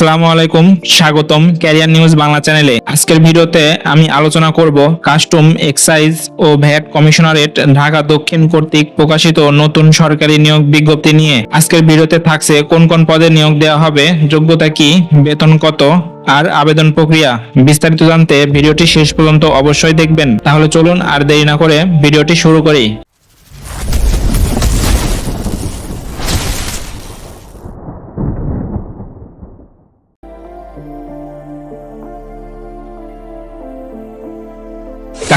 আসসালামু আলাইকুম, স্বাগতম ক্যারিয়ার নিউজ বাংলা চ্যানেলে। আজকের ভিডিওতে আমি আলোচনা করব কাস্টম এক্সাইজ ও ভ্যাট কমিশনারেট ঢাকা দক্ষিণ কর্তৃক প্রকাশিত নতুন সরকারি নিয়োগ বিজ্ঞপ্তি নিয়ে। আজকের ভিডিওতে থাকছে কোন কোন পদে নিয়োগ দেওয়া হবে, যোগ্যতা কি, বেতন কত, আর আবেদন প্রক্রিয়া। বিস্তারিত জানতে ভিডিওটি শেষ পর্যন্ত অবশ্যই দেখবেন। তাহলে চলুন আর দেরি না করে ভিডিওটি শুরু করি।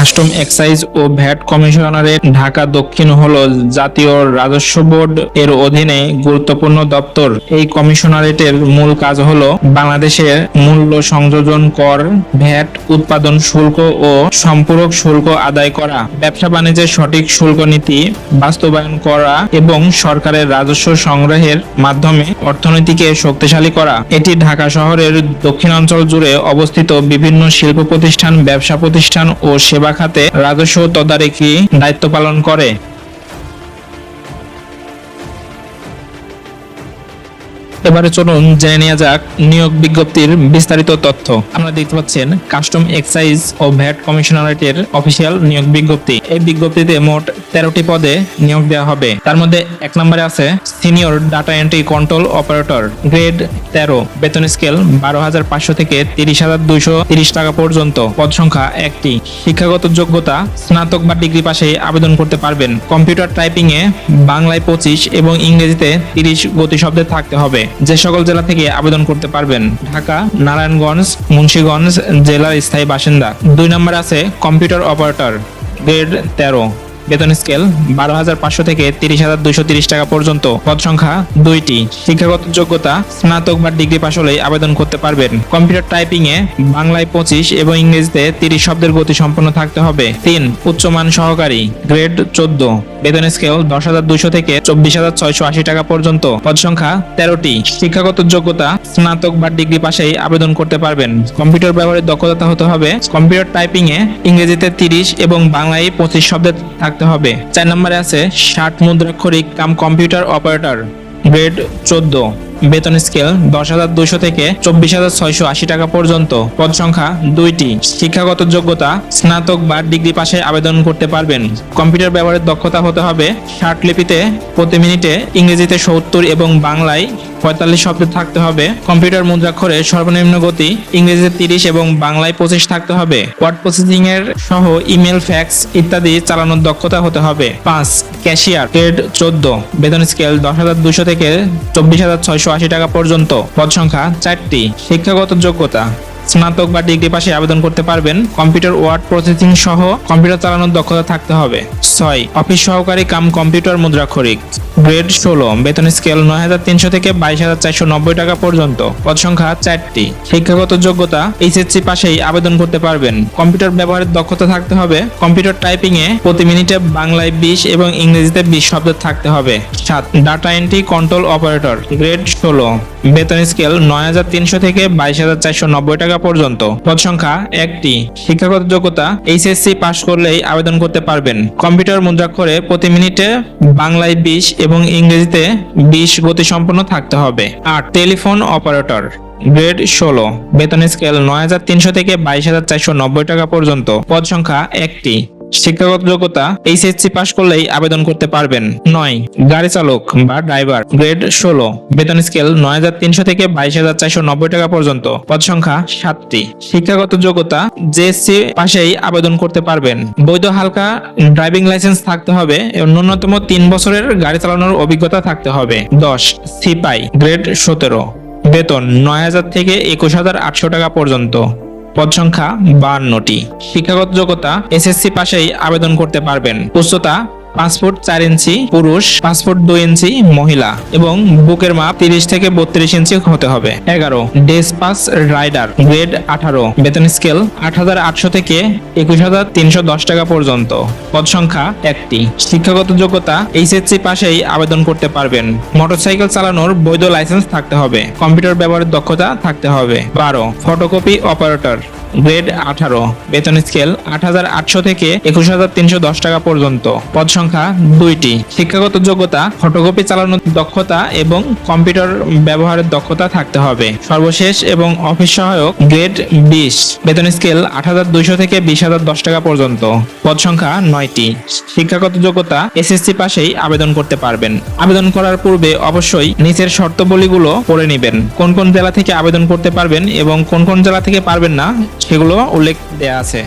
কাস্টম এক্সাইজ ও ভ্যাট কমিশনারের ঢাকা দক্ষিণ হল জাতীয় রাজস্ব বোর্ড এর অধীনে গুরুত্বপূর্ণ দপ্তর। এই কমিশনারেটের মূল কাজ হল বাংলাদেশের মূল্য সংযোজন কর, ভ্যাট, উৎপাদন শুল্ক ও সম্পূরক শুল্ক আদায় করা, ব্যবসা বাণিজ্যের সঠিক শুল্ক নীতি বাস্তবায়ন করা এবং সরকারের রাজস্ব সংগ্রহের মাধ্যমে অর্থনীতিকে শক্তিশালী করা। এটি ঢাকা শহরের দক্ষিণাঞ্চল জুড়ে অবস্থিত বিভিন্ন শিল্প প্রতিষ্ঠান, ব্যবসা প্রতিষ্ঠান ও সেবা খাতে রাজস্ব তদারকি দায়িত্ব পালন করে। এবারে চলুন জেনে নেওয়া যাক নিয়োগ বিজ্ঞপ্তির বিস্তারিত তথ্য। আমরা দেখতে পাচ্ছেন কাস্টম এক্সাইজ ও ভ্যাট কমিশনারেটের অফিসিয়াল নিয়োগ বিজ্ঞপ্তি। এই বিজ্ঞপ্তিতে মোট তেরোটি পদে নিয়োগ দেওয়া হবে। তার মধ্যে এক নম্বরে আছে senior data entry control operator, grade তেরো, বেতন স্কেল বারো হাজার পাঁচশো থেকে তিরিশ হাজার দুইশো তিরিশ টাকা পর্যন্ত। পদ সংখ্যা একটি। শিক্ষাগত যোগ্যতা, স্নাতক বা ডিগ্রি পাশে আবেদন করতে পারবেন। কম্পিউটার টাইপিং এ বাংলায় পঁচিশ এবং ইংরেজিতে তিরিশ গতি শব্দে থাকতে হবে। যে সকল জেলা থেকে আবেদন করতে পারবেন। ঢাকা, নারায়ণগঞ্জ, মুন্সীগঞ্জ জেলার স্থায়ী বাসিন্দা। দুই নম্বর আছে কম্পিউটার অপারেটর, গ্রেড তেরো। বেতন স্কেল বারো হাজার পাঁচশো থেকে তিরিশ হাজার দুইশো তিরিশ টাকা পর্যন্ত। পদ সংখ্যা দুইটি। শিক্ষাগত যোগ্যতা, স্নাতক বা ডিগ্রি পাশ হলেই আবেদন করতে পারবেন। কম্পিউটার টাইপিং এ বাংলায় পঁচিশ এবং ইংরেজিতে তিরিশ শব্দের গতি সম্পন্ন থাকতে হবে। তিন, উচ্চমান সহকারী। গ্রেড চোদ্দ। বেতন স্কেল দশ হাজার দুইশো থেকে চব্বিশ হাজার ছয়শো আশি টাকা পর্যন্ত। পদ সংখ্যা তেরোটি। শিক্ষাগত যোগ্যতা, স্নাতক বা ডিগ্রি পাশেই আবেদন করতে পারবেন। কম্পিউটার ব্যবহারের দক্ষতা হতে হবে। কম্পিউটার টাইপিং এ ইংরেজিতে তিরিশ এবং বাংলায় পঁচিশ শব্দে থাকতে হবে। চার নম্বরে আছে ষাট মুদ্রাক্ষরিক কাম কম্পিউটার অপারেটর। গ্রেড চোদ্দ। বেতন স্কেল দশ হাজার দুইশো থেকে চব্বিশ হাজার ছয়শো আশি টাকা পর্যন্ত। পদ সংখ্যা দুইটি। শিক্ষাগত যোগ্যতা, স্নাতক বা ডিগ্রি পাশে আবেদন করতে পারবেন। কম্পিউটার ব্যবহারের দক্ষতা হতে হবে। ষাট লিপিতে প্রতি মিনিটে ইংরেজিতে সত্তর এবং বাংলায় পঁয়তাল্লিশ শব্দ থাকতে হবে। কম্পিউটার মুদ্রাক্ষরে সর্বনিম্ন গতি ইংরেজিতে তিরিশ এবং বাংলায় পঁচিশ থাকতে হবে। ওয়ার্ড প্রসেসিং এর সহ ইমেল, ফ্যাক্স ইত্যাদি চালানোর দক্ষতা হতে হবে। পাঁচ, ক্যাশিয়ার গ্রেড চোদ্দ, বেতন স্কেল দশ হাজার দুশো থেকে চব্বিশ হাজার ছয়শো আশি টাকা পর্যন্ত। পদ সংখ্যা চারটি। শিক্ষাগত যোগ্যতা। স্নাতক বা ডিগ্রি পাশে আবেদন করতে পারবেন। কম্পিউটার ওয়ার্ড প্রসেসিং সহ কম্পিউটার চালানোর দক্ষতা থাকতে হবে। ছয়, অফিস সহকারী কাম কম্পিউটার মুদ্রাক্ষরিক গ্রেড ষোলো, বেতন স্কেল নয় হাজার তিনশো থেকে বাইশ হাজার চারশো নব্বই টাকা পর্যন্ত। পদ সংখ্যা চারটি। শিক্ষাগত যোগ্যতা, এইচএসসি পাশেই আবেদন করতে পারবেন। কম্পিউটার ব্যবহারের দক্ষতা থাকতে হবে। কম্পিউটার টাইপিং এ প্রতি মিনিটে বাংলায় বিশ এবং ইংরেজিতে বিশ শব্দ থাকতে হবে। সাত, data entry control operator, grade ষোলো। বেতন স্কেল নয় হাজার তিনশো থেকে বাইশ হাজার চারশো নব্বই টাকা পর্যন্ত। পদ সংখ্যা একটি। শিক্ষাগত যোগ্যতা এইচএসসি পাশ করলেই আবেদন করতে পারবেন। কম্পিউটার মুদ্রাক্ষরে প্রতি মিনিটে বাংলায় বিশ এবং ইংরেজিতে বিশ গতি সম্পন্ন থাকতে হবে। আর টেলিফোন অপারেটর। গ্রেড ষোলো, বেতন স্কেল নয় হাজার তিনশো থেকে বাইশ হাজার চারশো নব্বই টাকা পর্যন্ত। পদ সংখ্যা একটি। শিক্ষাগত যোগ্যতা এইচএসসি পাশ করলেই আবেদন করতে পারবেন। নয়, গাড়ি চালক বা ড্রাইভার গ্রেড ষোলো, বেতন স্কেল নয় হাজার তিনশো থেকে বাইশ হাজার চারশো নব্বই টাকা পর্যন্ত। পদ সংখ্যা সাতটি। শিক্ষাগত যোগ্যতা জেএসসি পাশেই আবেদন করতে পারবেন। বৈধ হালকা ড্রাইভিং লাইসেন্স থাকতে হবে এবং ন্যূনতম তিন বছরের গাড়ি চালানোর অভিজ্ঞতা থাকতে হবে। দশ, সিপাই গ্রেড সতেরো, বেতন নয় হাজার থেকে একুশ হাজার আটশো টাকা পর্যন্ত। পদ সংখ্যা বাহান্নটি। শিক্ষাগত যোগ্যতা এসএসসি পাশেই আবেদন করতে পারবেন। উচ্চতা ফুট চার ইঞ্চি পুরুষ ফুট দুই ইঞ্চি মহিলা এবং বুকের মাপ তিরিশ থেকে বত্রিশ ইঞ্চি হতে হবে। এগারো ডেস পাস রাইডার, গ্রেড আঠারো, বেতন স্কেল আট হাজার আটশো থেকে একুশ হাজার তিনশো দশ টাকা পর্যন্ত। পদ সংখ্যা একটি। শিক্ষাগত যোগ্যতা এইচএসসি পাশেই আবেদন করতে পারবেন। মোটরসাইকেল চালানোর বৈধ লাইসেন্স থাকতে হবে। কম্পিউটার ব্যবহারের দক্ষতা থাকতে হবে। বারো, ফটোকপি অপারেটর। গ্রেড আঠারো, বেতন স্কেল আট হাজার আটশো থেকে একুশ হাজার তিনশো দশ টাকা পর্যন্ত। পদ সংখ্যা দুইটি। শিক্ষাগত যোগ্যতা, ফটোকপি চালানোর দক্ষতা এবং কম্পিউটার ব্যবহারের দক্ষতা থাকতে হবে। সর্বশেষ এবং অফিস সহায়ক, গ্রেড বিশ, বেতন স্কেল আট হাজার দুইশো থেকে বিশ হাজার দশ টাকা পর্যন্ত। পদ সংখ্যা নয়টি। শিক্ষাগত যোগ্যতা, এসএসসি পাশেই আবেদন করতে পারবেন। আবেদন করার পূর্বে অবশ্যই নিচের শর্তাবলীগুলো পড়ে নেবেন। কোন কোন জেলা থেকে আবেদন করতে পারবেন এবং কোন কোন জেলা থেকে পারবেন না সেগুলো উল্লেখ দেয়া আছে।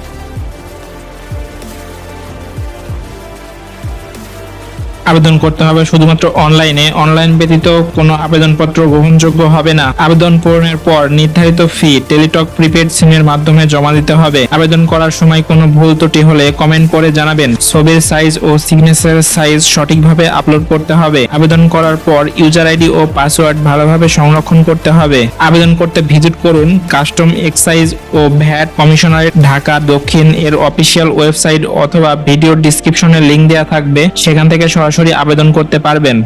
আবেদন করতে হবে। শুধুমাত্র অনলাইনে অনলাইন ব্যতীত কোনো আবেদনপত্র গ্রহণযোগ্য হবে না। আবেদন পূরণের পর নির্ধারিত ফি টেলিটক প্রিপেড সিমের মাধ্যমে জমা দিতে হবে। আবেদন করার সময় কোনো ভুল ত্রুটি হলে কমেন্ট করে জানাবেন। ছবির সাইজ ও সিগনেচার সাইজ সঠিকভাবে আপলোড করতে হবে। আবেদন করার পর ইউজার আইডি ও পাসওয়ার্ড ভালোভাবে সংরক্ষণ করতে হবে। আবেদন করতে ভিজিট করুন কাস্টম এক্সাইজ ও ভ্যাট কমিশনারেট ঢাকা, দক্ষিণ এর অফিসিয়াল ওয়েবসাইট অথবা ভিডিও ডিসক্রিপশনে লিংক দেওয়া থাকবে। সেখান থেকে সরাসরি আবেদন করতে পারবেন।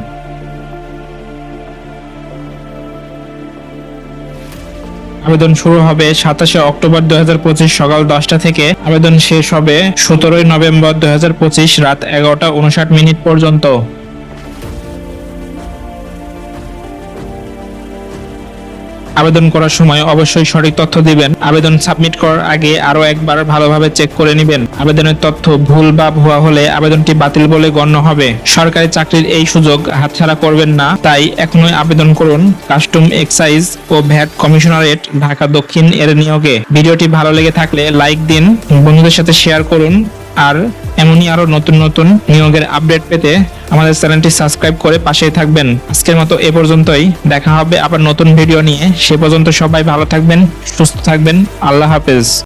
আবেদন শুরু হবে সাতাশে অক্টোবর দুই হাজার পঁচিশ সকাল দশটা থেকে। আবেদন শেষ হবে সতেরোই নভেম্বর দুই হাজার পঁচিশ রাত এগারোটা উনষাট মিনিট পর্যন্ত। আবেদন করার সময় অবশ্যই সঠিক তথ্য দিবেন। আবেদন সাবমিট করার আগে আরও একবার ভালোভাবে চেক করে নেবেন। আবেদনের তথ্য ভুল বা ভুয়া হলে আবেদনটি বাতিল বলে গণ্য হবে। সরকারি চাকরির এই সুযোগ হাতছাড়া করবেন না। তাই এখনই আবেদন করুন কাস্টম এক্সাইজ ও ভ্যাট কমিশনারেট ঢাকা দক্ষিণ এর নিয়োগে। ভিডিওটি ভালো লেগে থাকলে লাইক দিন, বন্ধুদের সাথে শেয়ার করুন। আর এমনই আরও নতুন নতুন নিয়োগের আপডেট পেতে আমাদের চ্যানেলটি সাবস্ক্রাইব করে পাশেই থাকবেন। আজকের মতো এ পর্যন্তই। দেখা হবে আবার নতুন ভিডিও নিয়ে। সে পর্যন্ত সবাই ভালো থাকবেন, সুস্থ থাকবেন। আল্লাহ হাফেজ।